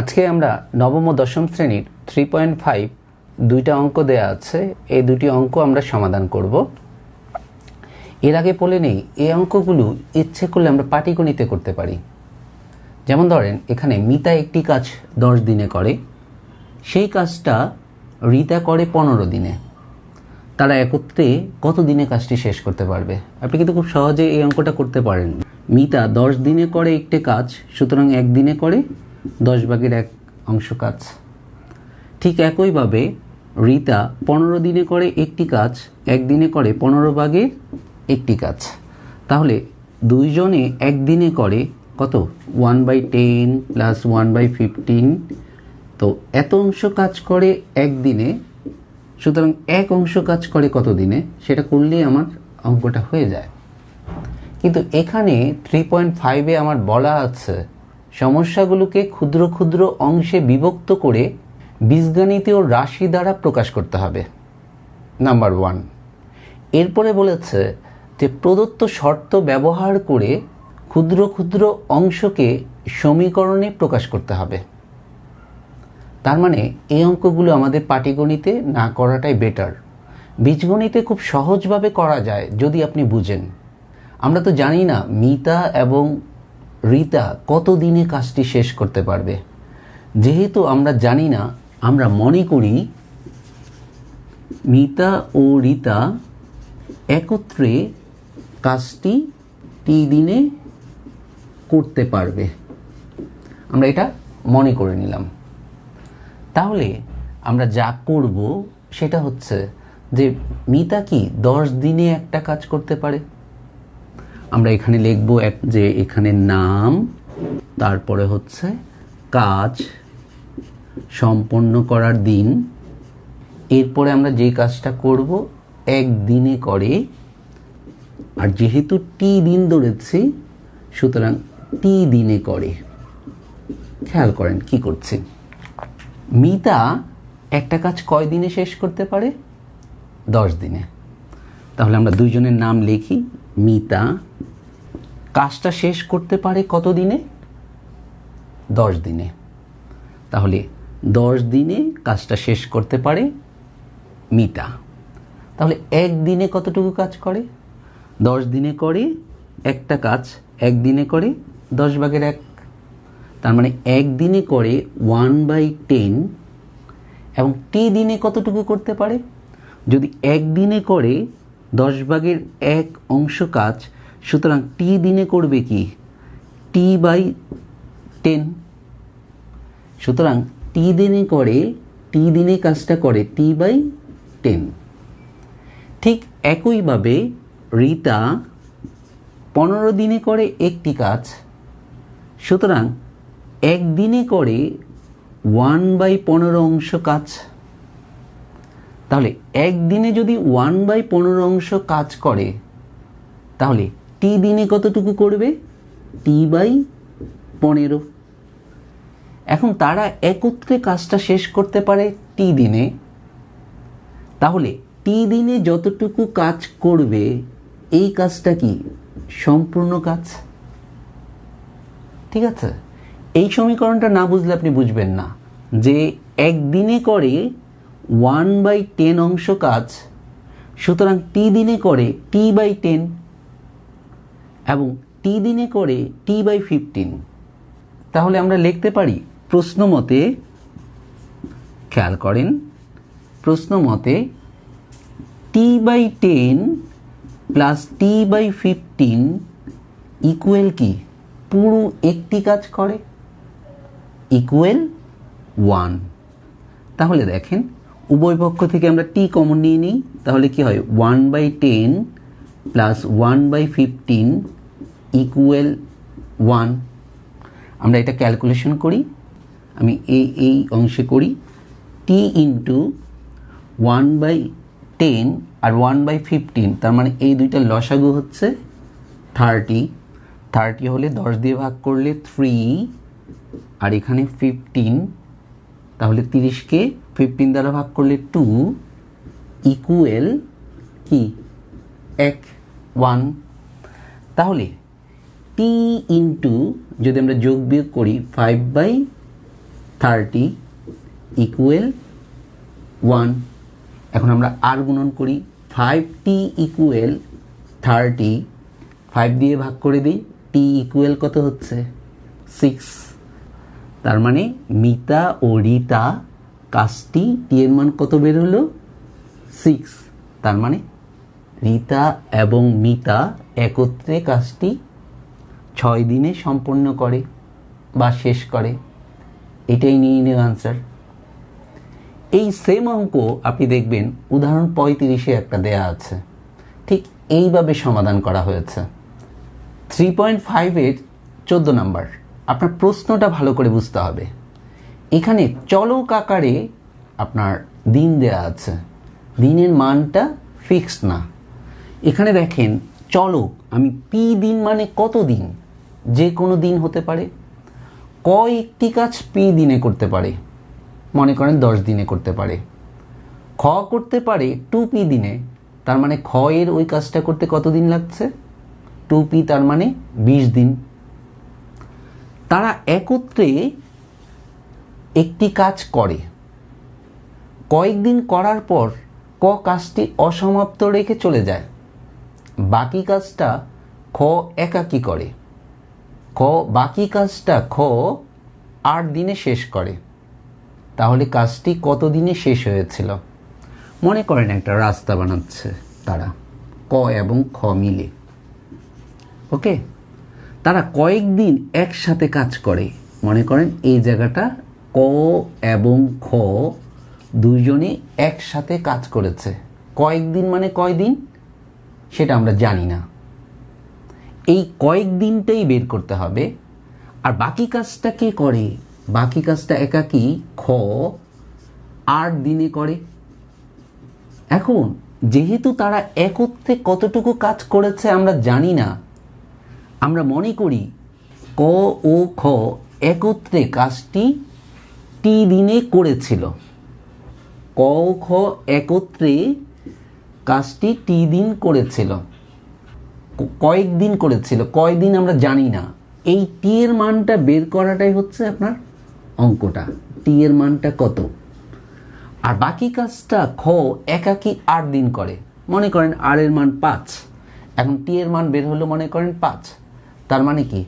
আজকে আমরা নবম ও দশম শ্রেণির থ্রি পয়েন্ট ফাইভ দুইটা অঙ্ক দেয়া আছে। এই দুটি অঙ্ক আমরা সমাধান করব। এর আগে বলে নেই, এই অঙ্কগুলো ইচ্ছে করলে আমরা পাটিগণিতে করতে পারি। যেমন ধরেন, এখানে মিতা একটি কাজ দশ দিনে করে, সেই কাজটা রিতা করে পনেরো দিনে। তারা একত্রে কত দিনে কাজটি শেষ করতে পারবে? আপনি কিন্তু খুব সহজে এই অঙ্কটা করতে পারেন। মিতা দশ দিনে করে একটি কাজ, সুতরাং একদিনে করে দশ ভাগের এক অংশ কাজ। ঠিক একইভাবে রিতা পনেরো দিনে করে একটি কাজ, একদিনে করে পনেরো ভাগের একটি কাজ। তাহলে দুইজনে একদিনে করে কত? One by ten plus one by fifteen. তো এত অংশ কাজ করে একদিনে, সুতরাং এক অংশ কাজ করে কত দিনে? সেটা করলেই আমার অঙ্কটা হয়ে যায়। কিন্তু এখানে থ্রি পয়েন্ট ফাইভে আমার বলা আছে সমস্যাগুলোকে ক্ষুদ্র ক্ষুদ্র অংশে বিভক্ত করে বীজগণিতীয় রাশি দ্বারা প্রকাশ করতে হবে। Number one. এরপরে বলেছে যে প্রদত্ত শর্ত ব্যবহার করে ক্ষুদ্র ক্ষুদ্র অংশকে সমীকরণে প্রকাশ করতে হবে। তার মানে এই অঙ্কগুলো আমাদের পাটিগণিতে না করাটাই বেটার। বীজগণিতে খুব সহজভাবে করা যায় যদি আপনি বুঝেন। আমরা তো জানি না মিতা এবং রিতা কত দিনে কাজটি শেষ করতে পারবে? যেহেতু আমরা জানি না, আমরা মনে করি মিতা ও রিতা একত্রে কাজটি টি দিনে করতে পারবে। আমরা এটা মনে করে নিলাম। তাহলে আমরা যা করব সেটা হচ্ছে যে মিতা কি দশ দিনে একটা কাজ করতে পারে? আমরা এখানে লিখব এক যে এখানে নাম, তারপরে হচ্ছে কাজ, সম্পন্ন করার দিন। এরপরে আমরা যে কাজটা করব, একদিনে করে। আর যেহেতু টি দিন ধরেছি, সুতরাং টি দিনে করে। খেয়াল করেন কি করছে। মিতা একটা কাজ কয় দিনে শেষ করতে পারে? দশ দিনে। তাহলে আমরা দুইজনের নাম লিখি, মিতা কাজটা শেষ করতে পারে কত দিনে দশ দিনে। তাহলে দশ দিনে কাজটা শেষ করতে পারে মিতা। তাহলে একদিনে কতটুকু কাজ করে? দশ দিনে করে একটা কাজ একদিনে করে দশ ভাগের এক। তার মানে একদিনে করে ওয়ান বাই টেন এবং টি দিনে কতটুকু করতে পারে? যদি একদিনে করে দশ ভাগের এক অংশ কাজ সুতরাং টি দিনে করবে কি? টি বাই টেন সুতরাং টি দিনে করে টি দিনে কাজটা করে টি বাই টেন ঠিক একইভাবে রিতা পনেরো দিনে করে একটি কাজ, সুতরাং একদিনে করে ওয়ান বাই পনেরো অংশ কাজ। তাহলে একদিনে যদি ওয়ান বাই পনেরো অংশ কাজ করে, তাহলে টি দিনে কতটুকু করবে? টি বাই পনেরো। এখন তারা একত্রে কাজটা শেষ করতে পারে টি দিনে। তাহলে টি দিনে যতটুকু কাজ করবে, এই কাজটা কি? সম্পূর্ণ কাজ? ঠিক আছে? এই সমীকরণটা না বুঝলে আপনি বুঝবেন না। যে একদিনে করে ওয়ান বাই টেন অংশ কাজ, সুতরাং টি দিনে করে টি বাই টেন এবং টি দিনে করে টি বাই ফিফটিন তাহলে আমরা লিখতে পারি, প্রশ্ন মতে, খেয়াল করেন, প্রশ্ন মতে T by ten plus T by fifteen equal কি? পুরো একটি কাজ করে ইকুয়েল ওয়ান তাহলে দেখেন, উভয় পক্ষ থেকে আমরা টি কমন নিয়ে নিই, তাহলে কি হয়? One by ten plus one by fifteen equal one আমরা এটা ক্যালকুলেশন করি, আমি এই এই অংশে করি T into one by ten R one by fifteen তার মানে এই দুইটা লসাগু হচ্ছে থার্টি থার্টি হলে দশ দিয়ে ভাগ করলে থ্রি আর এখানে ফিফটিন তাহলে তিরিশকে ফিফটিন দ্বারা ভাগ করলে টু ইকুয়েল কি? এক ওয়ান তাহলে টি ইন্টু যদি আমরা যোগ বিয়োগ করি five by thirty equal one এখন আমরা আর গুণন করি five T equal thirty five দিয়ে ভাগ করে দিই টি ইকুয়েল কত হচ্ছে? সিক্স তার মানে মিতা ও রিতা কাজটি টি এর মান কত বের হলো? সিক্স তার মানে রিতা এবং মিতা একত্রে কাজটি ছয় দিনে সম্পন্ন করে বা শেষ করে? এটাই নিয়ে নিও আনসার এই সেম অঙ্ক আপনি দেখবেন, উদাহরণ পঁয়ত্রিশে একটা দেয়া আছে। ঠিক এইভাবে সমাধান করা হয়েছে। থ্রি পয়েন্ট ফাইভের চোদ্দ নাম্বার আপনার প্রশ্নটা ভালো করে বুঝতে হবে। এখানে চলক আকারে আপনার দিন দেয়া আছে। দিনের মানটা ফিক্সড না। এখানে দেখেন, চলক, আমি পি দিন মানে কত দিন? যে কোনো দিন হতে পারে ক একটি কাজ পি দিনে করতে পারে, মনে করেন দশ দিনে করতে পারে। খ করতে পারে টু পি দিনে, তার মানে খ এর ওই কাজটা করতে কত দিন লাগছে? টু পি তার মানে বিশ দিন। তারা একত্রে একটি কাজ করে। কয়েকদিন করার পর ক কাজটি অসমাপ্ত রেখে চলে যায়। বাকি কাজটা খ একাকি করে। খ, বাকি কাজটা খ, আট দিনে শেষ করে। তাহলে কাজটি কত দিনে শেষ হয়েছিল? মনে করেন একটা রাস্তা বানাচ্ছে তারা, ক এবং খ মিলে। ওকে? তারা কয়েকদিন একসাথে কাজ করে। মনে করেন এই জায়গাটা ক এবং খ দুইজনে একসাথে কাজ করেছে। কয়েকদিন মানে কয়দিন? সেটা আমরা জানি না। এই কয়েক দিনটাই বের করতে হবে। আর বাকি কাজটা কে করে? বাকি কাজটা একাকি খ, আট দিনে করে। এখন, যেহেতু তারা একত্রে কতটুকু কাজ করেছে আমরা জানি না। আমরা মনে করি, ক ও খ একত্রে কাজটি টি দিনে করেছিল। ক ও খ একত্রে কাজটি টি দিন করেছিল। কয়েকদিন করেছিল, কয়দিন আমরা জানি না। এই টি এর মানটা বের করাটাই হচ্ছে আপনার অঙ্কটা। টি এর মানটা কত? আর বাকি কাজটা খ একাকি আট দিন করে। মনে করেন আর এর মান পাঁচ। এখন টি এর মান বের হলো মনে করেন পাঁচ। তার মানে কি?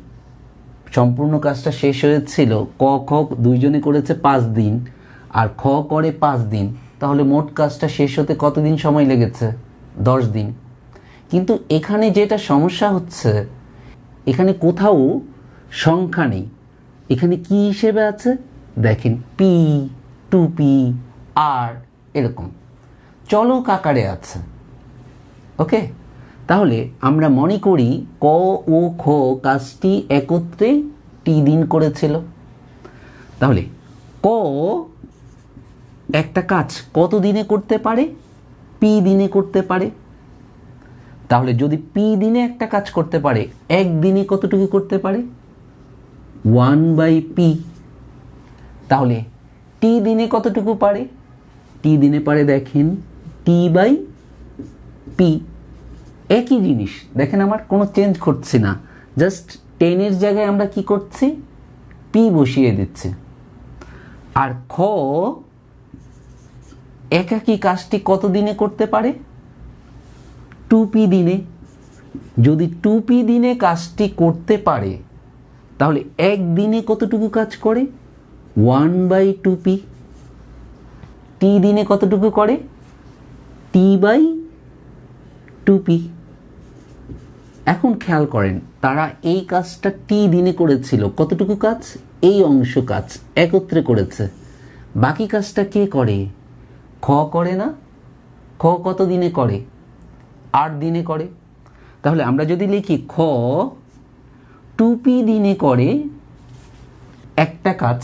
সম্পূর্ণ কাজটা শেষ হয়েছিল, ক, খ দুইজনে করেছে পাঁচ দিন। আর খ করে পাঁচ দিন। তাহলে মোট কাজটা শেষ হতে কতদিন সময় লেগেছে? দশ দিন। কিন্তু এখানে যেটা সমস্যা হচ্ছে, এখানে কোথাও সংখ্যা নেই। এখানে কি হিসেবে আছে? দেখেন পি টু পি আর এরকম। চলক আকারে আছে। ওকে? তাহলে আমরা মনে করি ক ও খ কাজটি একত্রে টি দিন করেছিল। তাহলে ক একটা কাজ কত দিনে করতে পারে? পি দিনে করতে পারে। তাহলে যদি পি দিনে একটা কাজ করতে পারে এক দিনে কতটুকু করতে পারে? ওয়ান বাই পি তাহলে টি দিনে কতটুকু পারে? টি দিনে পারে দেখেন টি বাই পি একই জিনিস, দেখেন আমার কোনো চেঞ্জ করছি না। জাস্ট টেনের জায়গায় আমরা কি করছি? পি বসিয়ে দিচ্ছি। আর খ, একাকি কাজটি কত দিনে করতে পারে? টু পি দিনে, যদি টু পি দিনে কাজটি করতে পারে, তাহলে এক দিনে কতটুকু কাজ করে? One by two P T দিনে কতটুকু করে? টি বাই টু পি এখন খেয়াল করেন, তারা এই কাজটা টি দিনে করেছিল। কতটুকু কাজ? এই অংশ কাজ একত্রে করেছে। বাকি কাজটা কে করে? খ করে না? খ কত দিনে করে? আট দিনে করে। তাহলে আমরা যদি লিখি খ টু পি দিনে করে একটা কাজ।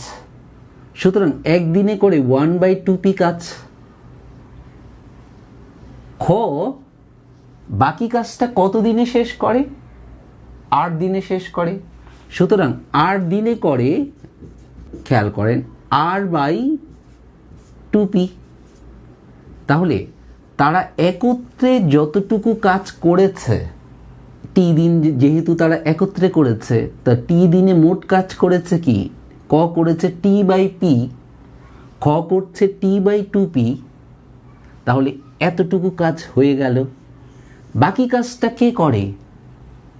সুতরাং একদিনে করে ওয়ান বাই টু পি কাজ। খ, বাকি কাজটা কত দিনে শেষ করে? আট দিনে শেষ করে। সুতরাং আট দিনে করে, খেয়াল করেন আর বাই টু পি তাহলে তারা একত্রে যতটুকু কাজ করেছে, টি দিন যেহেতু তারা একত্রে করেছে, তা টি দিনে মোট কাজ করেছে কি? ক করেছে টি বাই পি খ করছে টি বাই টু পি তাহলে এতটুকু কাজ হয়ে গেল। বাকি কাজটা কে করে?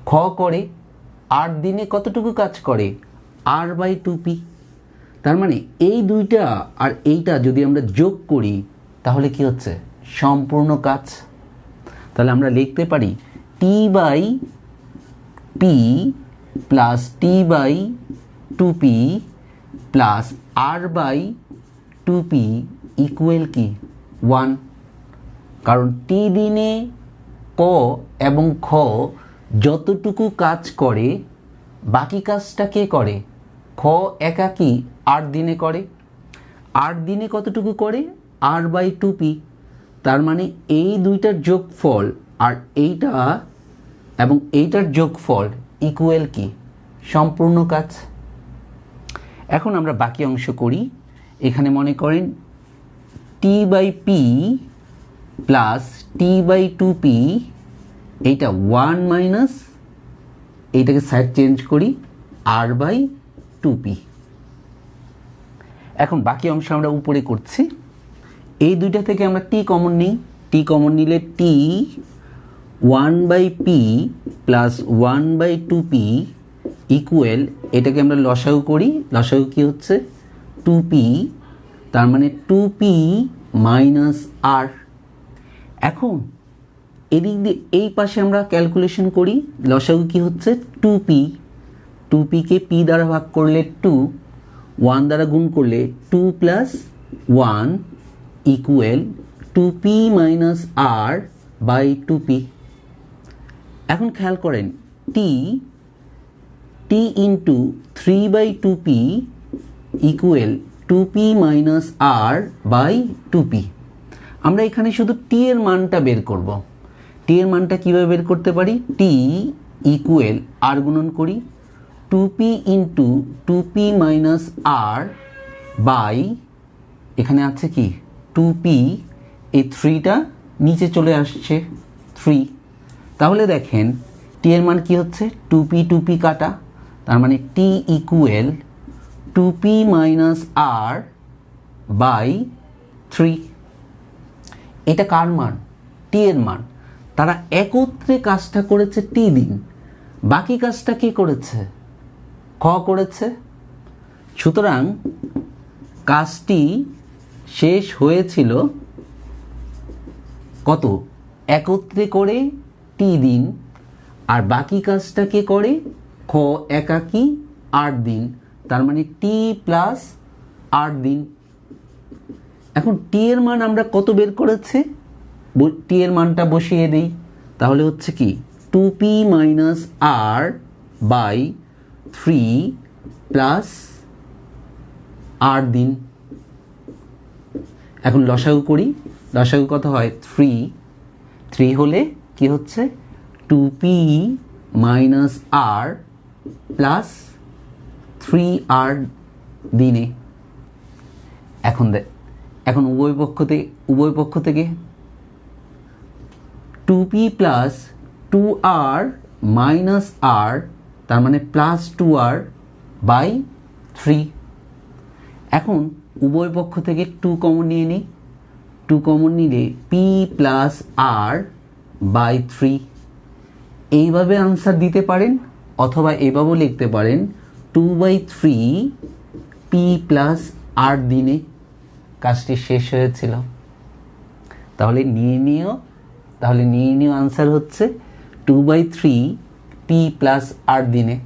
খ করে, আর দিনে কতটুকু কাজ করে? আর বাই টু পি তার মানে এই দুইটা আর এইটা যদি আমরা যোগ করি, তাহলে কি হচ্ছে? সম্পূর্ণ কাজ। তাহলে আমরা লিখতে পারি T by P plus T by two P plus R by two P equal কি? ওয়ান কারণ টি দিনে ক এবং খ যতটুকু কাজ করে, বাকি কাজটা কে করে? খ একাকি আট দিনে করে। আট দিনে কতটুকু করে? আর বাই টু পি তার মানে এই দুইটার যোগফল আর এইটা এবং এইটার যোগফল ইকুয়াল কি? সম্পূর্ণ কাজ? এখন আমরা বাকি অংশ করি। এখানে মনে করেন T by P plus T by two P এইটা ওয়ান মাইনাস এইটাকে সাইড চেঞ্জ করি আর বাই টু পি এখন বাকি অংশ আমরা উপরে করছি। এই দুইটা থেকে আমরা টি কমন নিই। টি কমন নিলে T one by P plus one by two P equal এটাকে আমরা লসাগু করি। লসাগু কি হচ্ছে? টু পি তার মানে টু পি মাইনাস আর এখন, এদিক দিয়ে এই পাশে আমরা ক্যালকুলেশন করি। লসাগু কি হচ্ছে? টু পি টু পিকে পি দ্বারা ভাগ করলে টু ওয়ান দ্বারা গুণ করলে two plus one equal two P minus R by two P এখন খেয়াল করেন T T into three by two P equal two P minus R by two P আমরা এখানে শুধু টি এর মানটা বের করব। টি এর মানটা কীভাবে বের করতে পারি? টি ইকুয়াল আর গুণন করি two P into two P minus R by এখানে আছে কি? টু পি এই থ্রিটা নিচে চলে আসছে থ্রি তাহলে দেখেন টি এর মান কি হচ্ছে? টু পি টু পি কাটা। তার মানে T equal two minus R by three এটা কার মান? টি এর মান। তারা একত্রে কাজটা করেছে টি দিন। বাকি কাজটা কে করেছে? খ করেছে? সুতরাং কাজটি শেষ হয়েছিল কত? একত্রে করে টি দিন। আর বাকি কাজটা কে করে? খ, একাকি, আট দিন। তার মানে টি প্লাস আট দিন। এখন টি এর মান আমরা কত বের করেছে? টি এর মানটা বসিয়ে দিই। তাহলে হচ্ছে কি? Two P minus R by three plus আট দিন। এখন লসাগু করি। লসাগু কত হয়? থ্রি থ্রি হলে কি হচ্ছে? Two P minus R plus three R দিনে। এখন দেখ এখন উভয় পক্ষ থেকে উভয় পক্ষ থেকে two P plus two R minus R তার মানে plus two R by three এখন উভয় পক্ষ থেকে টু কমন নিয়ে নিই। টু কমন নিলে P plus R by three এইভাবে আনসার দিতে পারেন অথবা এভাবেও লিখতে পারেন two by three P plus R দিনে। কাজটি শেষ হয়েছিল। তাহলে নিয়ে নিও, তাহলে নিয়ে নিও আনসার হচ্ছে two by three P plus R দিনে।